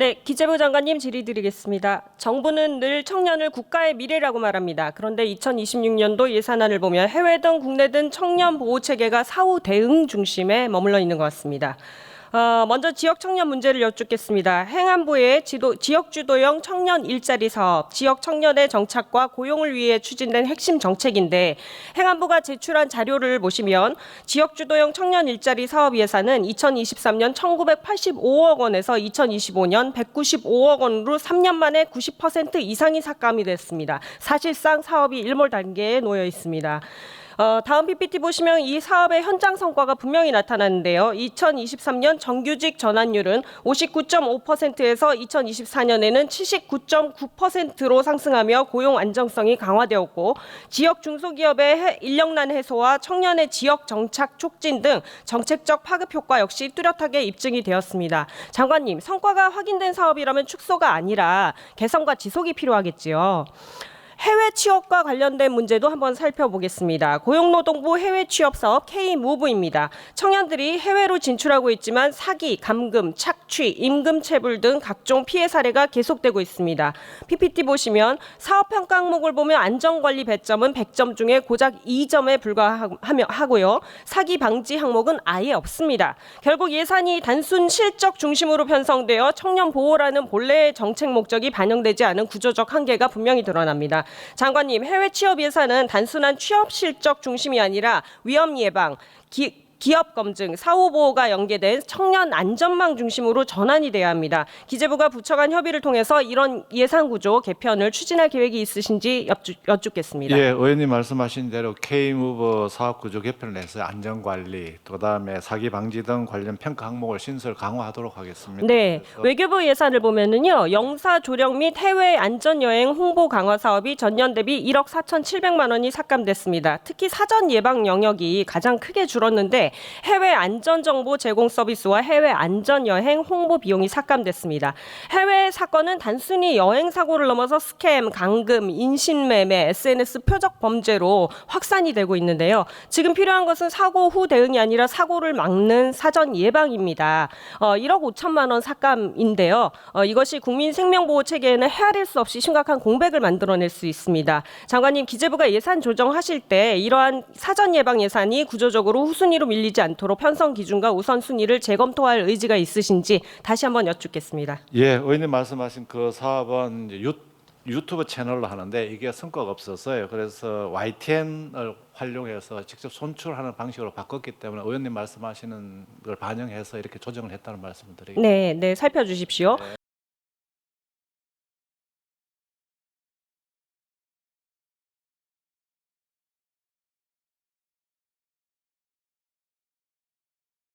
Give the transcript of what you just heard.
네, 기재부 장관님 질의드리겠습니다. 정부는 늘 청년을 국가의 미래라고 말합니다. 그런데 2026년도 예산안을 보면 해외든 국내든 청년 보호 체계가 사후 대응 중심에 머물러 있는 것 같습니다. 어, 먼저 지역 청년 문제를 여쭙겠습니다. 행안부의 지도, 지역 주도형 청년 일자리 사업, 지역 청년의 정착과 고용을 위해 추진된 핵심 정책인데 행안부가 제출한 자료를 보시면 지역 주도형 청년 일자리 사업 예산은 2023년 1985억 원에서 2025년 195억 원으로 3년 만에 90% 이상이 삭감이 됐습니다. 사실상 사업이 일몰 단계에 놓여 있습니다. 어, 다음 PPT 보시면 이 사업의 현장 성과가 분명히 나타나는데요. 2023년 정규직 전환율은 59.5%에서 2024년에는 79.9%로 상승하며 고용 안정성이 강화되었고 지역 중소기업의 해- 인력난 해소와 청년의 지역 정착 촉진 등 정책적 파급 효과 역시 뚜렷하게 입증이 되었습니다. 장관님, 성과가 확인된 사업이라면 축소가 아니라 개선과 지속이 필요하겠지요. 해외 취업과 관련된 문제도 한번 살펴보겠습니다. 고용노동부 해외 취업 사업 K-무브입니다. 청년들이 해외로 진출하고 있지만 사기, 감금, 착취, 임금 체불 등 각종 피해 사례가 계속되고 있습니다. PPT 보시면 사업 평가 항목을 보면 안전 관리 배점은 100점 중에 고작 2점에 불과하고요. 사기 방지 항목은 아예 없습니다. 결국 예산이 단순 실적 중심으로 편성되어 청년 보호라는 본래의 정책 목적이 반영되지 않은 구조적 한계가 분명히 드러납니다. 장관님, 해외 취업 예산은 단순한 취업 실적 중심이 아니라 위험 예방, 기, 기업 검증, 사후 보호가 연계된 청년 안전망 중심으로 전환이 돼야 합니다. 기재부가 부처 간 협의를 통해서 이런 예산 구조 개편을 추진할 계획이 있으신지 여쭙, 여쭙 겠습니다. 예, 의원님 말씀하신 대로 K무브 사업 구조 개편을 해서 안전 관리, 그다음에 사기 방지 등 관련 평가 항목을 신설 강화하도록 하겠습니다. 네, 외교부 예산을 보면은요, 영사 조력 및 해외 안전 여행 홍보 강화 사업이 전년 대비 1억 4,700만 원이 삭감됐습니다. 특히 사전 예방 영역이 가장 크게 줄었는데 해외 안전 정보 제공 서비스와 해외 안전 여행 홍보 비용이 삭감됐습니다. 해외 사건은 단순히 여행 사고를 넘어서 스캠, 강금, 인신매매, SNS 표적 범죄로 확산이 되고 있는데요. 지금 필요한 것은 사고 후 대응이 아니라 사고를 막는 사전 예방입니다. 어, 1억 5천만 원 삭감인데요. 어, 이것이 국민 생명보호 체계에는 헤아릴 수 없이 심각한 공백을 만들어낼 수 있습니다. 장관님, 기재부가 예산 조정하실 때 이러한 사전 예방 예산이 구조적으로 후순위로 밀 리지 않도록 편성 기준과 우선순위를 재검토할 의지가 있으신지 다시 한번 여쭙겠습니다. 예, 의원님 말씀하신 그 사업은 유, 유튜브 채널로 하는데 이게 성과가 없어서요. 그래서 YTN을 활용해서 직접 손출하는 방식으로 바꿨기 때문에 의원님 말씀하시는 걸 반영해서 이렇게 조정을 했다는 말씀을 드리겠습니다. 네, 네, 살펴주십시오.